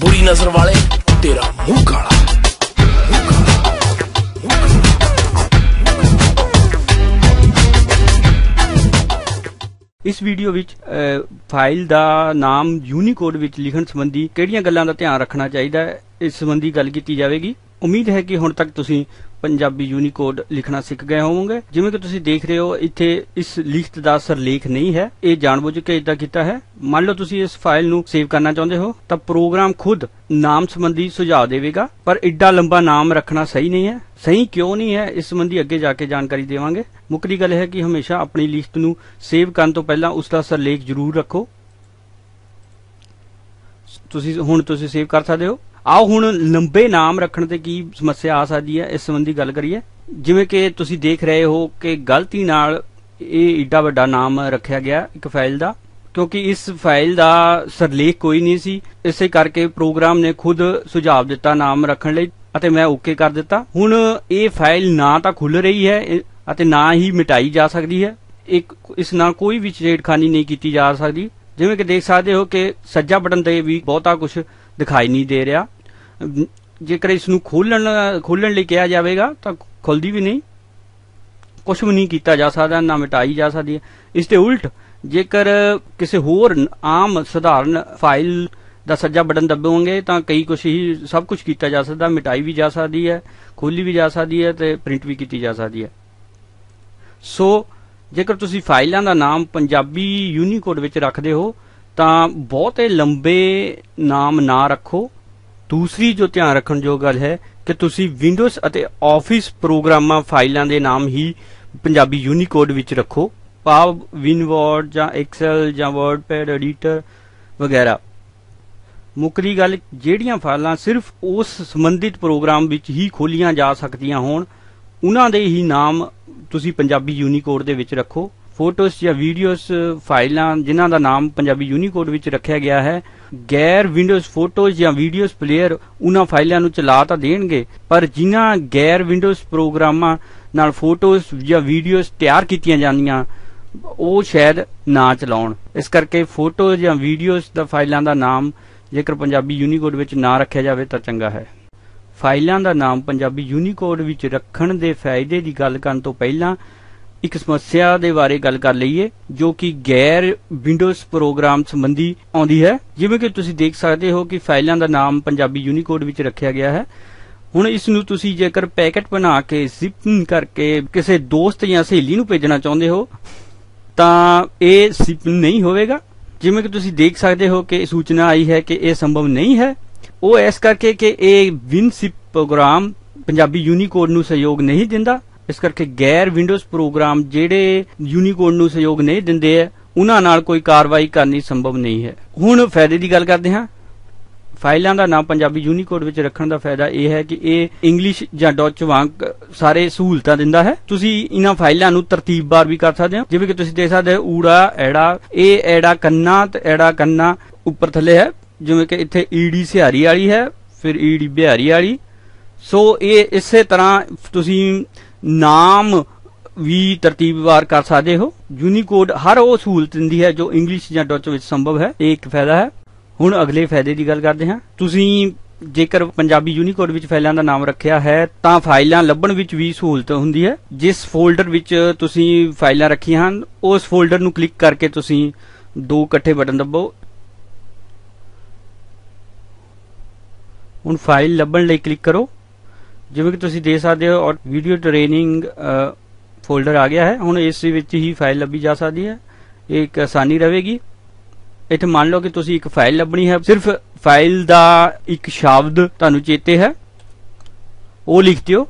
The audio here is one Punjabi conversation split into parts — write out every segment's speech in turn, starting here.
ਬੁਰੀ ਨਜ਼ਰ ਵਾਲੇ, ਤੇਰਾ ਮੂੰਹ ਕਾਲਾ। ਇਸ ਵੀਡੀਓ ਵਿੱਚ ਫਾਈਲ ਦਾ ਨਾਮ ਯੂਨੀਕੋਡ ਵਿੱਚ ਲਿਖਣ ਸੰਬੰਧੀ ਕਿਹੜੀਆਂ ਗੱਲਾਂ ਦਾ ਧਿਆਨ ਰੱਖਣਾ ਚਾਹੀਦਾ ਹੈ? ਇਸ ਸੰਬੰਧੀ ਗੱਲ ਕੀਤੀ ਜਾਵੇਗੀ। ਉਮੀਦ ਹੈ ਕਿ ਹੁਣ ਤੱਕ ਤੁਸੀਂ ਪੰਜਾਬੀ ਯੂਨੀਕੋਡ ਲਿਖਣਾ ਸਿੱਖ ਗਏ ਹੋਵੋਗੇ। ਜਿਵੇਂ ਕਿ ਤੁਸੀਂ ਦੇਖ ਰਹੇ ਹੋ, ਇੱਥੇ ਇਸ ਲਿਖਤ ਦਾ ਸਰਲੇਖ ਨਹੀਂ ਹੈ। ਇਹ ਜਾਣਬੁੱਝ ਕੇ ਇਦਾਂ ਕੀਤਾ ਹੈ। ਮੰਨ ਲਓ ਤੁਸੀਂ ਇਸ ਫਾਈਲ ਨੂੰ ਸੇਵ ਕਰਨਾ ਚਾਹੁੰਦੇ ਹੋ, ਤਾਂ ਪ੍ਰੋਗਰਾਮ ਖੁਦ ਨਾਮ ਸੰਬੰਧੀ ਸੁਝਾਅ ਦੇਵੇਗਾ, ਪਰ ਇੱਡਾ ਲੰਬਾ ਨਾਮ ਰੱਖਣਾ ਸਹੀ ਨਹੀਂ ਹੈ। ਸਹੀ ਕਿਉਂ ਨਹੀਂ ਹੈ, ਇਸ ਸੰਬੰਧੀ ਅੱਗੇ ਜਾ ਕੇ ਜਾਣਕਾਰੀ ਦੇਵਾਂਗੇ। ਮੁੱਕਦੀ ਗੱਲ ਹੈ ਕਿ ਹਮੇਸ਼ਾ ਆਪਣੀ ਲਿਖਤ ਨੂੰ ਸੇਵ ਕਰਨ ਤੋਂ ਪਹਿਲਾਂ ਉਸ ਦਾ ਸਰਲੇਖ ਜ਼ਰੂਰ ਰੱਖੋ। ਤੁਸੀਂ ਹੁਣ ਤੁਸੀਂ ਸੇਵ ਕਰ ਸਕਦੇ ਹੋ। ਆਓ ਹੁਣ ਲੰਬੇ ਨਾਮ ਰੱਖਣ ਤੇ ਕੀ ਸਮੱਸਿਆ ਆ ਸਕਦੀ ਹੈ, ਇਸ ਸੰਬੰਧੀ ਗੱਲ ਕਰੀਏ। ਜਿਵੇਂ ਕਿ ਤੁਸੀਂ ਦੇਖ ਰਹੇ ਹੋ ਕਿ ਗਲਤੀ ਨਾਲ ਇਹ ਏਡਾ ਵੱਡਾ ਨਾਮ ਰੱਖਿਆ ਗਿਆ ਇੱਕ ਫਾਈਲ ਦਾ, ਕਿਉਂਕਿ ਇਸ ਫਾਈਲ ਦਾ ਸਰਲੇਖ ਕੋਈ ਨਹੀਂ ਸੀ। ਇਸੇ ਕਰਕੇ ਪ੍ਰੋਗਰਾਮ ਨੇ ਖੁਦ ਸੁਝਾਅ ਦਿੱਤਾ ਨਾਮ ਰੱਖਣ ਲਈ ਅਤੇ ਮੈਂ ਓਕੇ ਕਰ ਦਿੱਤਾ। ਹੁਣ ਇਹ ਫਾਈਲ ਨਾ ਤਾਂ ਖੁੱਲ ਰਹੀ ਹੈ ਅਤੇ ਨਾ ਹੀ ਮਿਟਾਈ ਜਾ ਸਕਦੀ ਹੈ। ਇੱਕ ਇਸ ਨਾਲ ਕੋਈ ਵੀ ਛੇੜਖਾਨੀ ਨਹੀਂ ਕੀਤੀ ਜਾ ਸਕਦੀ। ਜਿਵੇਂ ਕਿ ਦੇਖ ਸਕਦੇ ਹੋ ਕਿ ਸੱਜਾ ਬਟਨ ਤੇ ਵੀ ਬਹੁਤਾ ਕੁਝ ਦਿਖਾਈ ਨਹੀਂ ਦੇ ਰਿਹਾ। ਜੇਕਰ ਇਸ ਨੂੰ ਖੋਲਣ ਖੋਲਣ ਲਈ ਕਿਹਾ ਜਾਵੇਗਾ, ਤਾਂ ਖੁੱਲਦੀ ਵੀ ਨਹੀਂ। ਕੁਝ ਵੀ ਨਹੀਂ ਕੀਤਾ ਜਾ ਸਕਦਾ, ਨਾ ਮਿਟਾਈ ਜਾ ਸਕਦੀ ਹੈ। ਇਸ ਦੇ ਉਲਟ, ਜੇਕਰ ਕਿਸੇ ਹੋਰ ਆਮ ਸਧਾਰਨ ਫਾਈਲ ਦਾ ਸੱਜਾ ਬਟਨ ਦਬਾਓਗੇ ਤਾਂ ਕਈ ਕੁਝ ਹੀ ਸਭ ਕੁਝ ਕੀਤਾ ਜਾ ਸਕਦਾ, ਮਿਟਾਈ ਵੀ ਜਾ ਸਕਦੀ ਹੈ, ਖੋਲੀ ਵੀ ਜਾ ਸਕਦੀ ਹੈ ਤੇ ਪ੍ਰਿੰਟ ਵੀ ਕੀਤੀ ਜਾ ਸਕਦੀ ਹੈ। ਸੋ, ਜੇਕਰ ਤੁਸੀਂ ਫਾਈਲਾਂ ਦਾ ਨਾਮ ਪੰਜਾਬੀ ਯੂਨੀਕੋਡ ਵਿੱਚ ਰੱਖਦੇ ਹੋ, ਤਾਂ ਬਹੁਤੇ ਲੰਬੇ ਨਾਮ ਨਾ ਰੱਖੋ। ਦੂਸਰੀ ਜੋ ਧਿਆਨ ਰੱਖਣ ਯੋਗ ਗੱਲ ਹੈ ਕਿ ਤੁਸੀਂ ਵਿੰਡੋਜ਼ ਅਤੇ ਆਫਿਸ ਪ੍ਰੋਗਰਾਮਾਂ ਫਾਈਲਾਂ ਦੇ ਨਾਮ ਹੀ ਪੰਜਾਬੀ ਯੂਨੀਕੋਡ ਵਿੱਚ ਰੱਖੋ। ਭਾਵ ਵਿਨਵਰਡ ਜਾਂ ਐਕਸਲ ਜਾਂ ਵਰਡਪੈਡ ਐਡੀਟਰ ਵਗੈਰਾ। ਮੁੱਕਦੀ ਗੱਲ, ਜਿਹੜੀਆਂ ਫਾਈਲਾਂ ਸਿਰਫ ਉਸ ਸੰਬੰਧਿਤ ਪ੍ਰੋਗਰਾਮ ਵਿੱਚ ਹੀ ਖੋਲੀਆਂ ਜਾ ਸਕਦੀਆਂ ਹੋਣ, ਉਹਨਾਂ ਦੇ ਹੀ ਨਾਮ ਤੁਸੀਂ ਪੰਜਾਬੀ ਯੂਨੀਕੋਡ ਦੇ ਵਿੱਚ ਰੱਖੋ। ਫੋਟੋਸ ਜਾਂ ਵੀਡੀਓਜ਼, ਫਾਈਲਾਂ ਜਿਨ੍ਹਾਂ ਦਾ ਨਾਮ ਪੰਜਾਬੀ ਯੂਨੀਕੋਡ ਵਿੱਚ ਰੱਖਿਆ ਗਿਆ ਹੈ, ਗੈਰ ਵਿੰਡੋਜ਼ ਫੋਟੋਜ਼ ਜਾਂ ਵੀਡੀਓਜ਼ ਪਲੇਅਰ ਉਹਨਾਂ ਫਾਈਲਾਂ ਨੂੰ ਚਲਾ ਤਾਂ ਦੇਣਗੇ, ਪਰ ਜਿਨ੍ਹਾਂ ਗੈਰ ਵਿੰਡੋਜ਼ ਪ੍ਰੋਗਰਾਮਾਂ ਨਾਲ ਫੋਟੋਜ਼ ਜਾਂ ਵੀਡੀਓਜ਼ ਤਿਆਰ ਕੀਤੀਆਂ ਜਾਂਦੀਆਂ, ਉਹ ਸ਼ਾਇਦ ਨਾ ਚਲਾਉਣ। ਇਸ ਕਰਕੇ ਫੋਟੋਜ਼ ਜਾਂ ਵੀਡੀਓਜ਼ ਦਾ ਫਾਈਲਾਂ ਦਾ ਨਾਮ ਜੇਕਰ ਪੰਜਾਬੀ ਯੂਨੀਕੋਡ ਵਿੱਚ ਨਾ ਰੱਖਿਆ ਜਾਵੇ ਤਾਂ ਚੰਗਾ ਹੈ। ਫਾਈਲਾਂ ਦਾ ਨਾਮ ਪੰਜਾਬੀ ਯੂਨੀਕੋਡ ਵਿੱਚ ਰੱਖਣ ਦੇ ਫਾਇਦੇ ਦੀ ਗੱਲ ਕਰਨ ਤੋਂ ਪਹਿਲਾਂ ਇੱਕ ਸਮੱਸਿਆ ਦੇ ਬਾਰੇ ਗੱਲ ਕਰ ਲਈਏ, ਜੋ ਕਿ ਗੈਰ ਵਿੰਡੋਜ਼ ਪ੍ਰੋਗਰਾਮ ਸੰਬੰਧੀ ਆਉਂਦੀ ਹੈ। ਜਿਵੇਂ ਕਿ ਤੁਸੀਂ ਦੇਖ ਸਕਦੇ ਹੋ ਕਿ ਫਾਈਲਾਂ ਦਾ ਨਾਮ ਪੰਜਾਬੀ ਯੂਨੀਕੋਡ ਵਿੱਚ ਰੱਖਿਆ ਗਿਆ ਹੈ। ਹੁਣ ਇਸ ਨੂੰ ਤੁਸੀਂ ਜੇਕਰ ਪੈਕੇਟ ਬਣਾ ਕੇ ਜ਼ਿਪ ਕਰਕੇ ਕਿਸੇ ਦੋਸਤ ਜਾਂ ਸਹੇਲੀ ਨੂੰ ਭੇਜਣਾ ਚਾਹੁੰਦੇ ਹੋ, ਤਾਂ ਇਹ ਜ਼ਿਪ ਨਹੀਂ ਹੋਵੇਗਾ। ਜਿਵੇਂ ਕਿ ਤੁਸੀਂ ਦੇਖ ਸਕਦੇ ਹੋ ਕਿ ਸੂਚਨਾ ਆਈ ਹੈ ਕਿ ਇਹ ਸੰਭਵ ਨਹੀਂ ਹੈ। ਉਹ ਇਸ ਕਰਕੇ ਕਿ ਇਹ ਵਿਨਸਿਪ ਪ੍ਰੋਗਰਾਮ ਪੰਜਾਬੀ ਯੂਨੀਕੋਡ ਨੂੰ ਸਹਿਯੋਗ ਨਹੀਂ ਦਿੰਦਾ। ਇਸ ਕਰਕੇ ਗੈਰ ਵਿੰਡੋਜ਼ ਪ੍ਰੋਗਰਾਮ ਜਿਹੜੇ ਯੂਨੀਕੋਡ ਨੂੰ ਸਹਿਯੋਗ ਨਹੀਂ ਦਿੰਦੇ ਹੈ ਉਹਨਾਂ ਨਾਲ ਕੋਈ ਕਾਰਵਾਈ ਕਰਨੀ ਸੰਭਵ ਨਹੀਂ ਹੈ। ਹੁਣ ਫਾਇਦੇ ਦੀ ਗੱਲ ਕਰਦੇ ਹਾਂ। ਫਾਈਲਾਂ ਦਾ ਨਾਮ ਪੰਜਾਬੀ ਯੂਨੀਕੋਡ ਵਿੱਚ ਰੱਖਣ ਦਾ ਫਾਇਦਾ ਇਹ ਹੈ ਕਿ ਇਹ ਇੰਗਲਿਸ਼ ਜਾਂ ਡੱਚ ਵਾਂਗ ਸਾਰੇ ਸਹੂਲਤਾਂ ਦਿੰਦਾ ਹੈ। ਤੁਸੀਂ ਇਹਨਾਂ ਫਾਈਲਾਂ ਨੂੰ ਤਰਤੀਬਵਾਰ ਵੀ ਕਰ ਸਕਦੇ ਹੋ। ਜਿਵੇਂ ਕਿ ਤੁਸੀਂ ਦੇਖ ਸਕਦੇ ਹੋ, ਊੜਾ, ਐੜਾ, ਇਹ ਐੜਾ ਕੰਨਾ ਤੇ ਐੜਾ ਕੰਨਾ ਉੱਪਰ ਥੱਲੇ ਹੈ। ਜਿਵੇਂ ਕਿ ਇੱਥੇ ਈਡੀ ਸਿਹਾਰੀ ਵਾਲੀ ਹੈ, ਫਿਰ ਈਡੀ ਬਿਹਾਰੀ ਵਾਲੀ। ਸੋ ਇਹ ਇਸੇ ਤਰ੍ਹਾਂ ਤੁਸੀਂ ਨਾਮ ਵੀ ਤਰਤੀਬਵਾਰ ਕਰ ਸਕਦੇ ਹੋ। ਯੂਨੀਕੋਡ ਹਰ ਉਹ ਸਹੂਲਤ ਦਿੰਦੀ ਹੈ ਜੋ ਇੰਗਲਿਸ਼ ਜਾਂ ਡੱਚ ਵਿੱਚ ਸੰਭਵ ਹੈ। ਇਹ ਇੱਕ ਫਾਇਦਾ ਹੈ। ਹੁਣ ਅਗਲੇ ਫਾਇਦੇ ਦੀ ਗੱਲ ਕਰਦੇ ਹਾਂ। ਤੁਸੀਂ ਜੇਕਰ ਪੰਜਾਬੀ ਯੂਨੀਕੋਡ ਵਿੱਚ ਫਾਈਲਾਂ ਦਾ ਨਾਮ ਰੱਖਿਆ ਹੈ, ਤਾਂ ਫਾਈਲਾਂ ਲੱਭਣ ਵਿੱਚ ਵੀ ਸਹੂਲਤ ਹੁੰਦੀ ਹੈ। ਜਿਸ ਫੋਲਡਰ ਵਿੱਚ ਤੁਸੀਂ ਫਾਈਲਾਂ ਰੱਖੀਆਂ ਹਨ, ਉਸ ਫੋਲਡਰ ਨੂੰ ਕਲਿੱਕ ਕਰਕੇ ਤੁਸੀਂ ਦੋ ਇਕੱਠੇ ਬਟਨ ਦਬਾਓ ਹੁਣ ਫਾਈਲ ਲੱਭਣ ਲਈ ਕਲਿੱਕ ਕਰੋ। ਜਿਵੇਂ ਕਿ ਤੁਸੀਂ ਦੇਖ ਸਕਦੇ ਹੋ, ਔਰ ਵੀਡੀਓ ਟ੍ਰੇਨਿੰਗ ਫੋਲਡਰ ਆ ਗਿਆ ਹੈ। ਹੁਣ ਇਸ ਵਿੱਚ ਹੀ ਫਾਈਲ ਲੱਭੀ ਜਾ ਸਕਦੀ ਹੈ। ਇਹ ਇੱਕ ਆਸਾਨੀ ਰਹੇਗੀ। ਇੱਥੇ ਮੰਨ ਲਓ ਕਿ ਤੁਸੀਂ ਇੱਕ ਫਾਈਲ ਲੱਭਣੀ ਹੈ। ਸਿਰਫ ਫਾਈਲ ਦਾ ਇੱਕ ਸ਼ਬਦ ਤੁਹਾਨੂੰ ਚੇਤੇ ਹੈ। ਉਹ ਲਿਖ ਦਿਓ।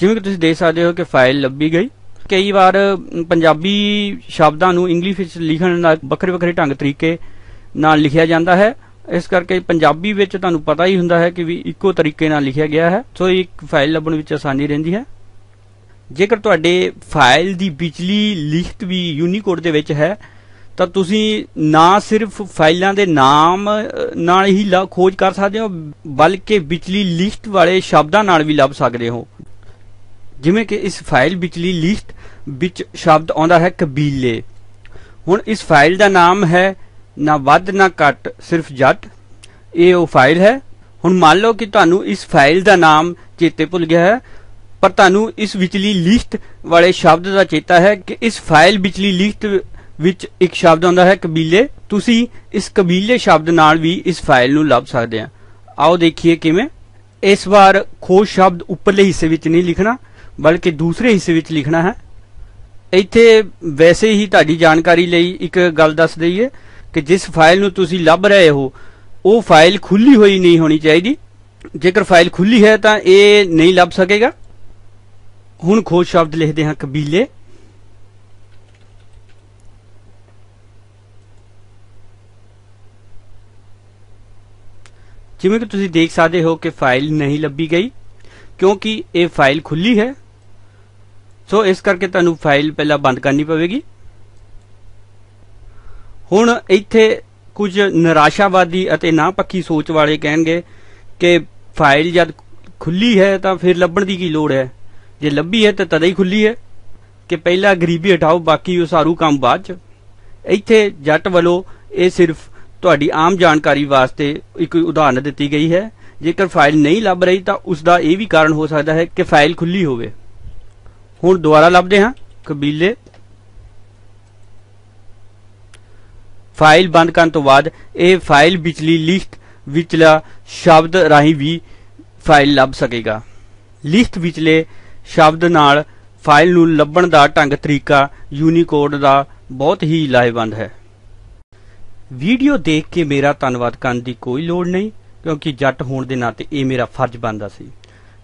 ਜਿਵੇਂ ਕਿ ਤੁਸੀਂ ਦੇਖ ਸਕਦੇ ਹੋ ਕਿ ਫਾਈਲ ਲੱਭੀ ਗਈ। ਕਈ ਵਾਰ ਪੰਜਾਬੀ ਸ਼ਬਦਾਂ ਨੂੰ ਇੰਗਲਿਸ਼ ਵਿੱਚ ਲਿਖਣ ਨਾਲ ਵੱਖਰੇ ਵੱਖਰੇ ਢੰਗ ਤਰੀਕੇ ਨਾਲ ਲਿਖਿਆ ਜਾਂਦਾ ਹੈ। ਇਸ ਕਰਕੇ ਪੰਜਾਬੀ ਵਿੱਚ ਤੁਹਾਨੂੰ ਪਤਾ ਹੀ ਹੁੰਦਾ ਹੈ ਕਿ ਵੀ ਇੱਕੋ ਤਰੀਕੇ ਨਾਲ ਲਿਖਿਆ ਗਿਆ ਹੈ, ਸੋ ਇੱਕ ਫਾਈਲ ਲੱਭਣ ਵਿੱਚ ਆਸਾਨੀ ਰਹਿੰਦੀ ਹੈ। ਜੇਕਰ ਤੁਹਾਡੇ ਫਾਈਲ ਦੀ ਵਿਚਲੀ ਲਿਖਤ ਵੀ ਯੂਨੀਕੋਡ ਦੇ ਵਿੱਚ ਹੈ, ਤਾਂ ਤੁਸੀਂ ਨਾ ਸਿਰਫ ਫਾਈਲਾਂ ਦੇ ਨਾਮ ਨਾਲ ਹੀ ਲ- ਖੋਜ ਕਰ ਸਕਦੇ ਹੋ, ਬਲਕਿ ਵਿਚਲੀ ਲਿਖਤ ਵਾਲੇ ਸ਼ਬਦਾਂ ਨਾਲ ਵੀ ਲੱਭ ਸਕਦੇ ਹੋ। ਜਿਵੇਂ ਕਿ ਇਸ ਫਾਈਲ ਵਿਚਲੀ ਲਿਸਟ ਵਿੱਚ ਸ਼ਬਦ ਆਉਂਦਾ ਹੈ ਕਬੀਲੇ। ਹੁਣ ਇਸ ਫਾਈਲ ਦਾ ਨਾਮ ਹੈ ਨਾ ਵੱਧ ਨਾ ਘੱਟ, ਸਿਰਫ ਜੱਟ। ਇਹ ਉਹ ਫਾਈਲ ਹੈ। ਹੁਣ ਮੰਨ ਲਓ ਕਿ ਤੁਹਾਨੂੰ ਇਸ ਫਾਈਲ ਦਾ ਨਾਮ ਚੇਤੇ ਭੁੱਲ ਗਿਆ ਹੈ, ਪਰ ਤੁਹਾਨੂੰ ਇਸ ਵਿਚਲੀ ਲਿਸਟ ਵਾਲੇ ਸ਼ਬਦ ਦਾ ਚੇਤਾ ਹੈ ਕਿ ਇਸ ਫਾਈਲ ਵਿਚਲੀ ਲਿਸਟ ਵਿੱਚ ਇੱਕ ਸ਼ਬਦ ਆਉਂਦਾ ਹੈ, ਕਬੀਲੇ। ਤੁਸੀਂ ਇਸ ਕਬੀਲੇ ਸ਼ਬਦ ਨਾਲ ਵੀ ਇਸ ਫਾਈਲ ਨੂੰ ਲੱਭ ਸਕਦੇ ਆ। ਆਓ ਦੇਖੀਏ ਕਿਵੇਂ। ਇਸ ਵਾਰ ਖੋਜ ਸ਼ਬਦ ਉੱਪਰਲੇ ਹਿੱਸੇ ਵਿੱਚ ਨਹੀਂ ਲਿਖਣਾ, ਬਲਕਿ ਦੂਸਰੇ ਹਿੱਸੇ ਵਿੱਚ ਲਿਖਣਾ ਹੈ। ਇੱਥੇ ਵੈਸੇ ਹੀ ਤੁਹਾਡੀ ਜਾਣਕਾਰੀ ਲਈ ਇੱਕ ਗੱਲ ਦੱਸ ਦਈਏ। ਕਿ ਜਿਸ ਫਾਈਲ ਨੂੰ ਤੁਸੀਂ ਲੱਭ ਰਹੇ ਹੋ, ਉਹ ਫਾਈਲ ਖੁੱਲੀ ਹੋਈ ਨਹੀਂ ਹੋਣੀ ਚਾਹੀਦੀ। ਜੇਕਰ ਫਾਈਲ ਖੁੱਲੀ ਹੈ ਤਾਂ ਇਹ ਨਹੀਂ ਲੱਭ ਸਕੇਗਾ। ਹੁਣ ਖੋਜ ਸ਼ਬਦ ਲਿਖਦੇ ਹਾਂ, ਕਬੀਲੇ। ਜਿਵੇਂ ਕਿ ਤੁਸੀਂ ਦੇਖ ਸਕਦੇ ਹੋ ਕਿ ਫਾਈਲ ਨਹੀਂ ਲੱਭੀ ਗਈ, ਕਿਉਂਕਿ ਇਹ ਫਾਈਲ ਖੁੱਲੀ ਹੈ। ਸੋ ਇਸ ਕਰਕੇ ਤੁਹਾਨੂੰ ਫਾਈਲ ਪਹਿਲਾਂ ਬੰਦ ਕਰਨੀ ਪਵੇਗੀ। ਹੁਣ ਇੱਥੇ ਕੁਝ ਨਿਰਾਸ਼ਾਵਾਦੀ ਅਤੇ ਨਾ ਪੱਕੀ ਸੋਚ ਵਾਲੇ ਕਹਿਣਗੇ ਕਿ ਫਾਈਲ ਜਦ ਖੁੱਲੀ ਹੈ ਤਾਂ ਫਿਰ ਲੱਭਣ ਦੀ ਕੀ ਲੋੜ ਹੈ? ਜੇ ਲੱਭੀ ਹੈ ਤਾਂ ਤਦ ਹੀ ਖੁੱਲੀ ਹੈ ਕਿ ਪਹਿਲਾਂ ਗਰੀਬੀ ਹਟਾਓ, ਬਾਕੀ ਉਸਾਰੂ ਕੰਮ ਬਾਅਦ ਚ। ਇੱਥੇ ਜੱਟ ਵੱਲੋਂ ਇਹ ਸਿਰਫ ਤੁਹਾਡੀ ਆਮ ਜਾਣਕਾਰੀ ਵਾਸਤੇ ਇੱਕ ਉਦਾਹਰਨ ਦਿੱਤੀ ਗਈ ਹੈ। ਜੇਕਰ ਫਾਈਲ ਨਹੀਂ ਲੱਭ ਰਹੀ ਤਾਂ ਉਸ ਦਾ ਇਹ ਵੀ ਕਾਰਨ ਹੋ ਸਕਦਾ ਹੈ ਕਿ ਫਾਈਲ ਖੁੱਲੀ ਹੋਵੇ। ਹੁਣ ਦੁਬਾਰਾ ਲੱਭਦੇ ਹਾਂ। ਕਬੀਲੇ ਫਾਈਲ ਬੰਦ ਕਰਨ ਤੋਂ ਬਾਅਦ ਇਹ ਫਾਈਲ ਵਿਚਲੀ ਲਿਸਟ ਵਿਚਲਾ ਸ਼ਬਦ ਰਾਹੀਂ ਵੀ ਫਾਈਲ ਲੱਭ ਸਕੇਗਾ। ਲਿਸਟ ਵਿਚਲੇ ਸ਼ਬਦ ਨਾਲ ਫਾਈਲ ਨੂੰ ਲੱਭਣ ਦਾ ਢੰਗ ਤਰੀਕਾ ਯੂਨੀਕੋਡ ਦਾ ਬਹੁਤ ਹੀ ਲਾਹੇਵੰਦ ਹੈ। ਵੀਡੀਓ ਦੇਖ ਕੇ ਮੇਰਾ ਧੰਨਵਾਦ ਕਰਨ ਦੀ ਕੋਈ ਲੋੜ ਨਹੀਂ, ਕਿਉਂਕਿ ਜੱਟ ਹੋਣ ਦੇ ਨਾਤੇ ਇਹ ਮੇਰਾ ਫਰਜ਼ ਬਣਦਾ ਸੀ।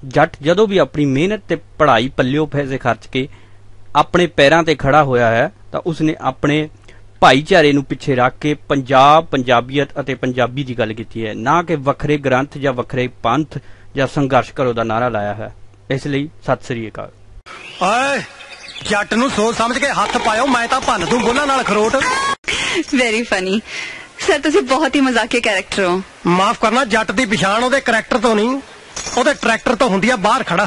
ਜੱਟ ਜਦੋਂ ਵੀ ਆਪਣੀ ਮਿਹਨਤ ਤੇ ਪੜ੍ਹਾਈ ਪੱਲਿਓ ਪੈਸੇ ਖਰਚ ਕੇ ਆਪਣੇ ਪੈਰਾਂ ਤੇ ਖੜਾ ਹੋਇਆ ਹੈ, ਤਾਂ ਉਸਨੇ ਆਪਣੇ ਭਾਈਚਾਰੇ ਨੂੰ ਪਿੱਛੇ ਰੱਖ ਕੇ ਪੰਜਾਬ ਪੰਜਾਬੀਅਤ ਅਤੇ ਪੰਜਾਬੀ ਦੀ ਗੱਲ ਕੀਤੀ ਹੈ। ਨਾ ਕਿ ਵੱਖਰੇ ਗ੍ਰੰਥ ਜਾਂ ਵੱਖਰੇ ਪੰਥ ਜਾਂ ਸੰਘਰਸ਼ ਕਰੋ ਦਾ ਨਾਰਾ ਲਾਇਆ ਹੈ ਇਸ ਲਈ ਸਤਿ ਸ੍ਰੀ ਅਕਾਲ। ਓਏ ਜੱਟ ਨੂੰ ਸੋਚ ਸਮਝ ਕੇ ਹੱਥ ਪਾਇਓ ਮੈਂ ਤਾਂ ਭੰਨ ਦੂੰ ਬੋਲਾਂ ਨਾਲ ਖਰੋਟ। ਵੈਰੀ ਫਨੀ ਸਰ ਤੁਸੀਂ ਬਹੁਤ ਹੀ ਮਜ਼ਾਕੀਆ ਕੈਰੈਕਟਰ ਹੋ। ਮਾਫ ਕਰਨਾ ਜੱਟ ਦੀ ਪਛਾਣ ਉਹਦੇ ਕਰੈਕਟਰ ਤੋਂ ਨਹੀਂ ਉਹਦੇ ਟਰੈਕਟਰ ਤੋਂ ਹੁੰਦੀ ਆ ਬਾਹਰ ਖੜਾ।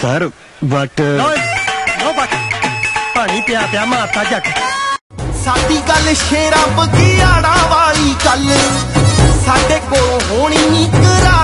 ਸਰ ਬਟ ਓਏ ਨੋ ਬਟ। ਪਾਣੀ ਪਿਆ ਪਿਆ ਮਾਰਤਾ ਜੱਟ। ਸਾਡੀ ਗੱਲ ਸ਼ੇਰਾਂ ਬਗਿਆੜਾ ਵਾਲੀ ਗੱਲ? ਸਾਡੇ ਕੋਲੋਂ ਹੋਣੀ ਨਹੀਂ ਕਰਾੜਾ